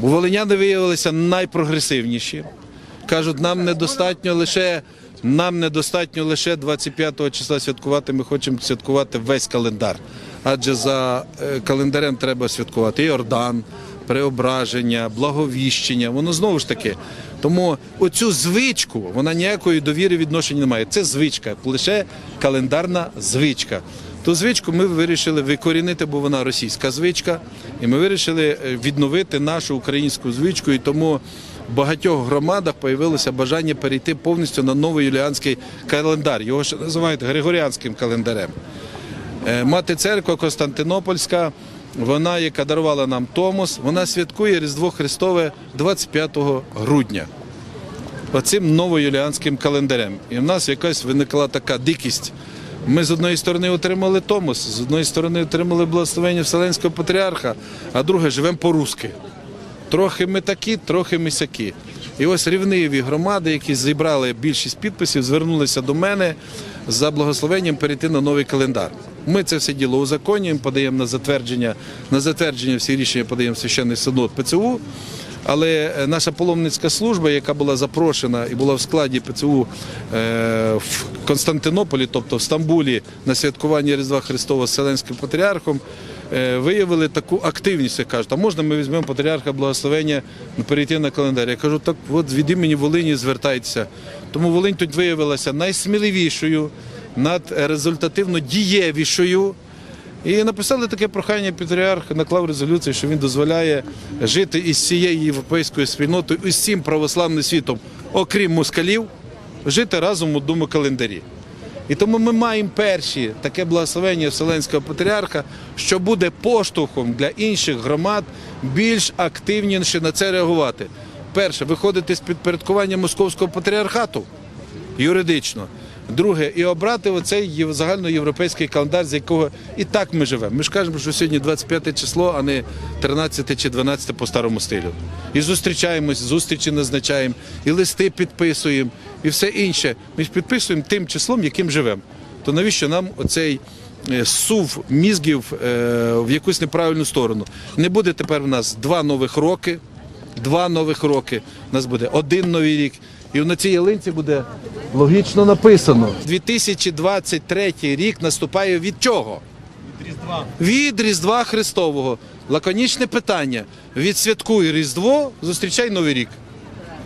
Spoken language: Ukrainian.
Волиняни виявилися найпрогресивніші. Кажуть, нам недостатньо лише. Нам недостатньо лише 25 числа святкувати. Ми хочемо святкувати весь календар. Адже за е, календарем треба святкувати і Ордан, преображення, благовіщення. Воно знову ж таки. Тому оцю звичку вона ніякої довіри відношення не має. Це звичка, лише календарна звичка. Ту звичку ми вирішили викорінити, бо вона російська звичка, і ми вирішили е, відновити нашу українську звичку. І тому в багатьох громадах появилося бажання перейти повністю на новий юліанський календар. Його ще називають Григоріанським календарем. Е, Мати церква Константинопольська, вона, яка дарувала нам Томос, вона святкує Різдво Христове 25 грудня. Оцим новоюліанським календарем. І в нас якась виникла така дикість. Ми з одної сторони отримали Томос, з одної сторони отримали благословення Вселенського патріарха, а друге живемо по-русски. Трохи ми такі, трохи ми сякі. І ось рівниві громади, які зібрали більшість підписів, звернулися до мене за благословенням перейти на новий календар. Ми це все діло узаконюємо, подаємо на затвердження, на затвердження всі рішення подаємо священний синод ПЦУ. Але е, наша паломницька служба, яка була запрошена і була в складі ПЦУ е, в Константинополі, тобто в Стамбулі, на святкування Різдва Христова з Вселенським патріархом, е, виявили таку активність. як Кажуть, а можна ми візьмемо патріарха благословення перейти на календар? Я кажу, так от від імені Волині звертайтеся. Тому Волинь тут виявилася найсміливішою, надрезультативно дієвішою. І написали таке прохання патріарх, наклав резолюцію, що він дозволяє жити із цією європейською спільнотою, із всім православним світом, окрім москалів, жити разом у одному календарі. І тому ми маємо перші таке благословення Вселенського патріарха, що буде поштовхом для інших громад більш активніше на це реагувати. Перше, виходити з підпорядкування московського патріархату юридично. Друге, і обрати оцей загальноєвропейський календар, з якого і так ми живемо. Ми ж кажемо, що сьогодні 25 число, а не 13 чи 12 по старому стилю. І зустрічаємось, зустрічі назначаємо, і листи підписуємо, і все інше. Ми ж підписуємо тим числом, яким живемо. То навіщо нам оцей е, сув мізгів е, в якусь неправильну сторону? Не буде тепер в нас два нових роки, два нових роки. У нас буде один новий рік. І на цій ялинці буде логічно написано. 2023 рік наступає від чого? Від Різдва. Від Різдва Христового. Лаконічне питання. Відсвяткуй Різдво, зустрічай Новий рік.